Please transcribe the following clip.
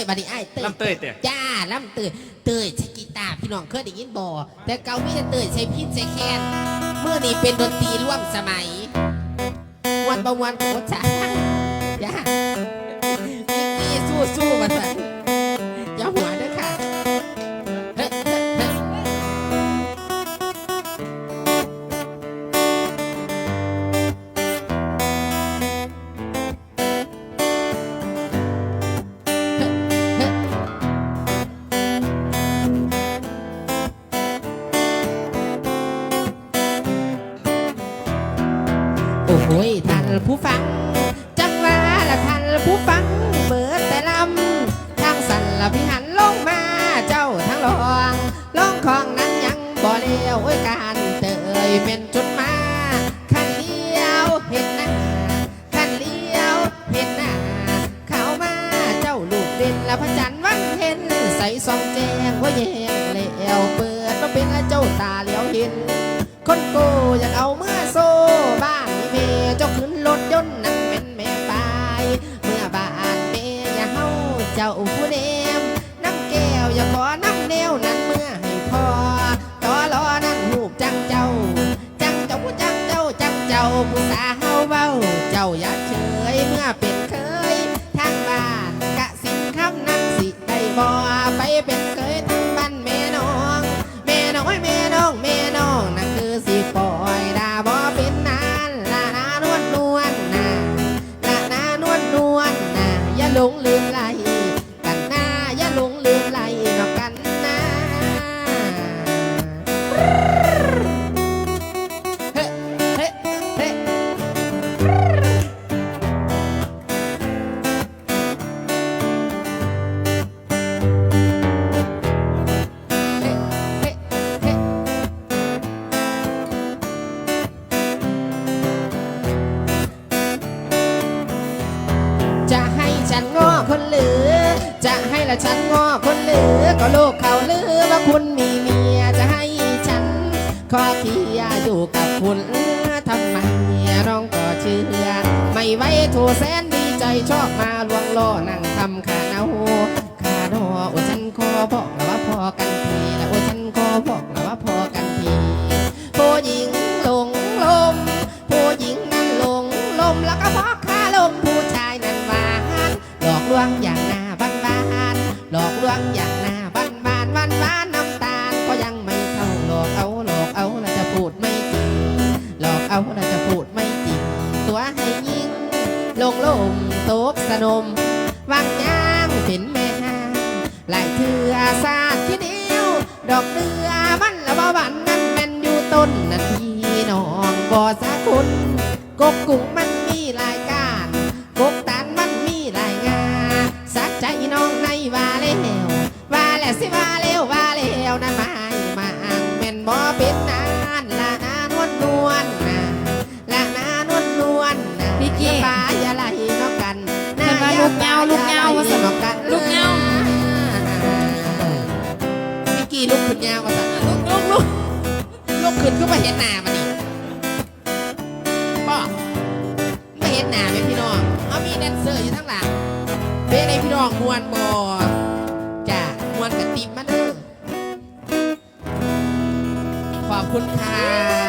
ยบัดนี้ไอ้ายเตยลำเตยเตะจ้าลำเตยเตยใช้กีตาร์พี่น้องเคยได้ยินบ่แต่เกามีแต่เตยใช้พินใช้แคนเมื่อนี้เป็นดนตรีร่วมสมัยมวนประมวนโคจ้าจ้ามิกกี้สู้สู้ๆมาสั่น โอ้ยท่านผู้ฟัง จังว่าละท่านผู้ฟัง เบิดแต่ลำทางสันละพิหันลงมาเจ้าทั้งรองลองของนั้นยังบ่เลี้ยวโอ้ยการเตยเป็นจุดมาขันเลี้ยวเห็นหน้าขันเลี้ยวเห็นหน้าเข้ามาเจ้าลูกเด่นละพระจันทร์วันเห็นใส่ซองแจงว่าแยงเลี้ยวเปิดมาเป็นเจ้าตาเลี้ยวเห็น คนโกอยากเอาเมื่อ จ้าผู้เนมน้ำแก้วอย่าขอน้ำแนวนั้นเมื่อให้พอต่อรอนั่นหูจังเจ้า จังเจ้าผู้จังเจ้าจังเจ้าผู้สาวเว้า เจ้าอย่าเฉยเมื่อเป็นเคยทางบ้านกะสินคำนั้นสิได้บ่ไปเป็นเคยทางบ้านแม่น้อง แม่น้อยแม่น้องแม่น้อง จะให้ฉันง้อคนหรือ จะให้ละฉันง้อคนหรือ ก็โลกเขาลือว่าคุณมีเมีย โทแสนดีใจชอบมาลวงล่อนั่งทำขาเนาขาดอโอ้ฉันขอบอกแล้วว่าพอกันทีแล้วโอ้ฉันขอบอกแล้วว่าพอกันทีผู้หญิงหลงลม ผู้หญิงนั้นหลงลมแล้วก็พอกขาลมผู้ชายนั้นหวานหลอกลวงอย่างหน้าบ้านบ้านๆหลอกลวงอย่างหน้า ลงลมตกสนมวางยางเป็นแม่ห้าหลายเถื่อสาดที่เดียว ดอกเดือมันละบ่บันนั้นแม่นอยู่ต้นนั่นพี่น้องบ่สาคุณกกกุ้งมัน กเหงาลูกเหงาว่าสสนนอกกันลูกเหงาพี่กี้ลูกขึ้นยาวมาสั่นลุกลุกลุกลูกขึ้นก็มาเห็นหน้ามันนี่ป้อไม่เห็นหน้าไหมพี่น้องเอามีแดนเซอร์อยู่ทั้างหลังเป็นไงพี่น้องมวนบอจ้ามวนกับติมมาเด้อขอบคุณค่ะ